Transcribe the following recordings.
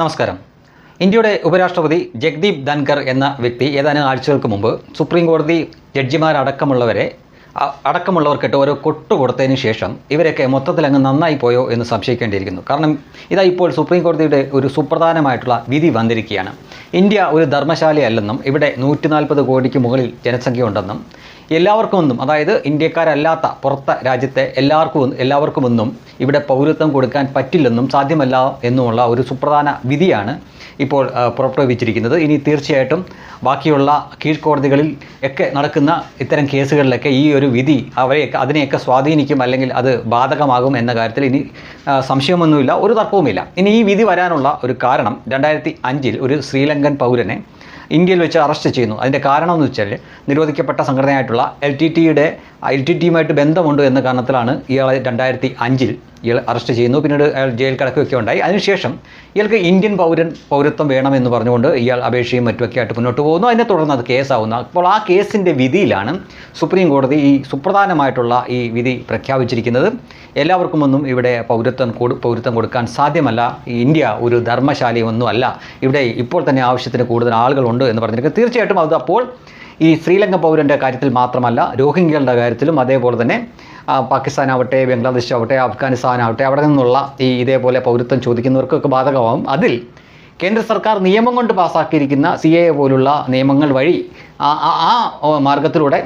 നമസ്കാരം. ഇന്ത്യയുടെ ഉപരാഷ്ട്രപതി ജഗ്ദീപ് ധൻകർ എന്ന വ്യക്തി ഏതാനും ആഴ്ചകൾക്ക് മുമ്പ് സുപ്രീം കോടതി ജഡ്ജിമാരടക്കമുള്ളവരെ അടക്കമുള്ളവർക്കിട്ട് ഓരോ കൊട്ടു കൊടുത്തതിന് ശേഷം ഇവരൊക്കെ മൊത്തത്തിൽ അങ്ങ് നന്നായി പോയോ എന്ന് സംശയിക്കേണ്ടിയിരിക്കുന്നു. കാരണം ഇതാ ഇപ്പോൾ സുപ്രീം കോടതിയുടെ ഒരു സുപ്രധാനമായിട്ടുള്ള വിധി വന്നിരിക്കുകയാണ്. ഇന്ത്യ ഒരു ധർമ്മശാലയല്ലെന്നും ഇവിടെ നൂറ്റി നാൽപ്പത് കോടിക്ക് മുകളിൽ ജനസംഖ്യ ഉണ്ടെന്നും എല്ലാവർക്കും ഒന്നും അതായത് ഇന്ത്യക്കാരല്ലാത്ത പുറത്ത രാജ്യത്തെ എല്ലാവർക്കും എല്ലാവർക്കും ഒന്നും ഇവിടെ പൗരത്വം കൊടുക്കാൻ പറ്റില്ലെന്നും സാധ്യമല്ല എന്നുമുള്ള ഒരു സുപ്രധാന വിധിയാണ് ഇപ്പോൾ പുറപ്പെടുവിച്ചിരിക്കുന്നത്. ഇനി തീർച്ചയായിട്ടും ബാക്കിയുള്ള കീഴ്ക്കോടതികളിൽ ഒക്കെ നടക്കുന്ന ഇത്തരം കേസുകളിലൊക്കെ ഈ ഒരു വിധി അവരെയൊക്കെ അതിനെയൊക്കെ സ്വാധീനിക്കും അല്ലെങ്കിൽ അത് ബാധകമാകും എന്ന കാര്യത്തിൽ ഇനി സംശയമൊന്നുമില്ല ഒരു തർക്കവുമില്ല. ഇനി ഈ വിധി വരാനുള്ള ഒരു കാരണം രണ്ടായിരത്തി അഞ്ചിൽ ഒരു ശ്രീലങ്കൻ പൗരനെ ഇന്ത്യയിൽ വെച്ച് അറസ്റ്റ് ചെയ്യുന്നു. അതിന്റെ കാരണം എന്ന് വെച്ചാൽ നിരോധിക്കപ്പെട്ട സംഘടനയായിട്ടുള്ള എൽ ടി ടിയുടെ എൽ ടി ടിയുമായിട്ട് ബന്ധമുണ്ട് എന്ന കാരണത്തിലാണ് ഇയാളെ രണ്ടായിരത്തി അഞ്ചിൽ ഇയാൾ അറസ്റ്റ് ചെയ്യുന്നു. പിന്നീട് അയാൾ ജയിൽ കിടക്കുകയൊക്കെ ഉണ്ടായി. അതിനുശേഷം ഇയാൾക്ക് ഇന്ത്യൻ പൗരൻ പൗരത്വം വേണമെന്ന് പറഞ്ഞുകൊണ്ട് ഇയാൾ അപേക്ഷയും മറ്റുമൊക്കെ ആയിട്ട് മുന്നോട്ട് പോകുന്നു. അതിനെ തുടർന്ന് അത് കേസാവുന്നു. അപ്പോൾ ആ കേസിന്റെ വിധിയിലാണ് സുപ്രീം കോടതി ഈ സുപ്രധാനമായിട്ടുള്ള ഈ വിധി പ്രഖ്യാപിച്ചിരിക്കുന്നത്. എല്ലാവർക്കും ഒന്നും ഇവിടെ പൗരത്വം കൊടു പൗരത്വം കൊടുക്കാൻ സാധ്യമല്ല. ഇന്ത്യ ഒരു ധർമ്മശാലയൊന്നും അല്ല. ഇവിടെ ഇപ്പോൾ തന്നെ ആവശ്യത്തിന് കൂടുതൽ ആളുകളുണ്ട് എന്ന് പറഞ്ഞിരിക്കുന്നത് തീർച്ചയായിട്ടും അത് അപ്പോൾ ഈ ശ്രീലങ്ക പൗരന്റെ കാര്യത്തിൽ മാത്രമല്ല രോഹിംഗ്യകളുടെ കാര്യത്തിലും അതേപോലെ തന്നെ ബംഗ്ലാദേശ് ആവട്ടെ അഫ്ഗാനിസ്ഥാൻ ആവട്ടെ അവിടെ നിന്നുള്ള ഈ ഇതേപോലെ പൗരത്വം ചോദിക്കുന്നവർക്കൊക്കെ ബാധകമാവും. അതിൽ കേന്ദ്ര സർക്കാർ നിയമം കൊണ്ട് പാസ്സാക്കിയിരിക്കുന്ന സി എ പോലുള്ള നിയമങ്ങൾ വഴി ആ മാർഗത്തിലൂടെ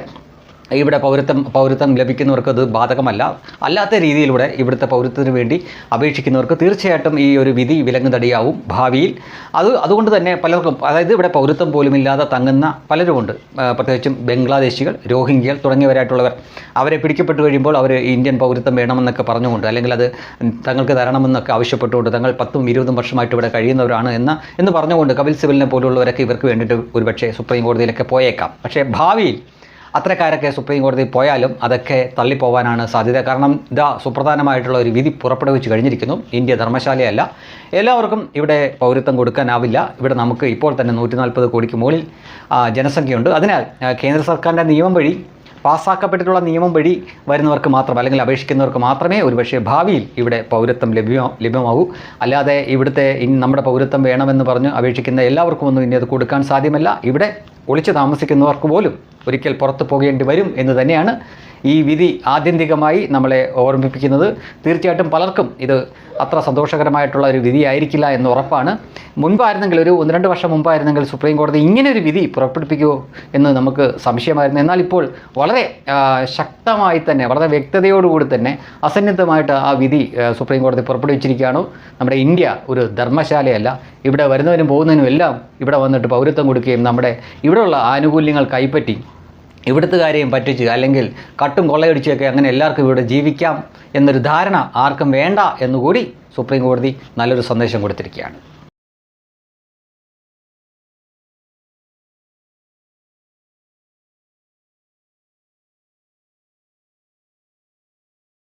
ഇവിടെ പൗരത്വം പൗരത്വം ലഭിക്കുന്നവർക്ക് അത് ബാധകമല്ല. അല്ലാത്ത രീതിയിലൂടെ ഇവിടുത്തെ പൗരത്വത്തിന് വേണ്ടി അപേക്ഷിക്കുന്നവർക്ക് തീർച്ചയായിട്ടും ഈ ഒരു വിധി വിലങ്ങുതടിയാവും ഭാവിയിൽ. അത് അതുകൊണ്ട് തന്നെ പലർക്കും അതായത് ഇവിടെ പൗരത്വം പോലും ഇല്ലാതെ തങ്ങുന്ന പലരുമുണ്ട്. പ്രത്യേകിച്ചും ബംഗ്ലാദേശികൾ രോഹിംഗ്യകൾ തുടങ്ങിയവരായിട്ടുള്ളവർ. അവരെ പിടിക്കപ്പെട്ട് കഴിയുമ്പോൾ അവർ ഇന്ത്യൻ പൗരത്വം വേണമെന്നൊക്കെ പറഞ്ഞുകൊണ്ട് അല്ലെങ്കിൽ അത് തങ്ങൾക്ക് തരണമെന്നൊക്കെ ആവശ്യപ്പെട്ടുകൊണ്ട് തങ്ങൾ പത്തും ഇരുപതും വർഷമായിട്ട് ഇവിടെ കഴിയുന്നവരാണ് എന്ന് എന്ന് പറഞ്ഞുകൊണ്ട് കപിൽ സിബലിനെ പോലുള്ളവരൊക്കെ ഇവർക്ക് വേണ്ടിയിട്ട് ഒരുപക്ഷേ സുപ്രീം കോടതിയിലൊക്കെ പോയേക്കാം. പക്ഷേ ഭാവിയിൽ അത്തരക്കാരൊക്കെ സുപ്രീം കോടതി പോയാലും അതൊക്കെ തള്ളിപ്പോവാനാണ് സാധ്യത. കാരണം ഇതാ സുപ്രധാനമായിട്ടുള്ള ഒരു വിധി പുറപ്പെടുവിച്ച് കഴിഞ്ഞിരിക്കുന്നു. ഇന്ത്യ ധർമ്മശാലയല്ല. എല്ലാവർക്കും ഇവിടെ പൗരത്വം കൊടുക്കാനാവില്ല. ഇവിടെ നമുക്ക് ഇപ്പോൾ തന്നെ നൂറ്റി നാൽപ്പത് കോടിക്ക് മുകളിൽ ജനസംഖ്യയുണ്ട്. അതിനാൽ കേന്ദ്ര സർക്കാരിന്റെ നിയമം വഴി പാസ്സാക്കപ്പെട്ടിട്ടുള്ള നിയമം വഴി വരുന്നവർക്ക് മാത്രം അല്ലെങ്കിൽ അപേക്ഷിക്കുന്നവർക്ക് മാത്രമേ ഒരുപക്ഷെ ഭാവിയിൽ ഇവിടെ പൗരത്വം ലഭ്യ ലഭ്യമാവൂ. അല്ലാതെ ഇവിടുത്തെ നമ്മുടെ പൗരത്വം വേണമെന്ന് പറഞ്ഞ് അപേക്ഷിക്കുന്ന എല്ലാവർക്കും ഒന്നും ഇനി അത് കൊടുക്കാൻ സാധ്യമല്ല. ഇവിടെ ഒളിച്ചു താമസിക്കുന്നവർക്ക് പോലും ഒരിക്കൽ പുറത്തു പോകേണ്ടി വരും എന്ന് തന്നെയാണ് ഈ വിധി ആത്യന്തികമായി നമ്മളെ ഓർമ്മിപ്പിക്കുന്നത്. തീർച്ചയായിട്ടും പലർക്കും ഇത് അത്ര സന്തോഷകരമായിട്ടുള്ള ഒരു വിധിയായിരിക്കില്ല എന്ന് ഉറപ്പാണ്. മുൻപായിരുന്നെങ്കിൽ ഒരു ഒന്ന് രണ്ട് വർഷം മുമ്പായിരുന്നെങ്കിൽ സുപ്രീം കോടതി ഇങ്ങനെ ഒരു വിധി പുറപ്പെടുപ്പിക്കുമോ എന്ന് നമുക്ക് സംശയമായിരുന്നു. എന്നാൽ ഇപ്പോൾ വളരെ ശക്തമായി തന്നെ വളരെ വ്യക്തതയോടുകൂടി തന്നെ അസന്നിഗ്ധമായിട്ട് ആ വിധി സുപ്രീം കോടതി പുറപ്പെടുവിച്ചിരിക്കുകയാണ്. നമ്മുടെ ഇന്ത്യ ഒരു ധർമ്മശാലയല്ല. ഇവിടെ വരുന്നതിനും പോകുന്നതിനും എല്ലാം ഇവിടെ വന്നിട്ട് പൗരത്വം കൊടുക്കുകയും നമ്മുടെ ഇവിടെയുള്ള ആനുകൂല്യങ്ങൾ കൈപ്പറ്റി ഇവിടുത്തുകാരെയും പറ്റിച്ച് അല്ലെങ്കിൽ കട്ടും കൊള്ളയടിച്ചൊക്കെ അങ്ങനെ എല്ലാവർക്കും ഇവിടെ ജീവിക്കാം എന്നൊരു ധാരണ ആർക്കും വേണ്ട എന്നുകൂടി സുപ്രീം കോടതി നല്ലൊരു സന്ദേശം കൊടുത്തിരിക്കുകയാണ്.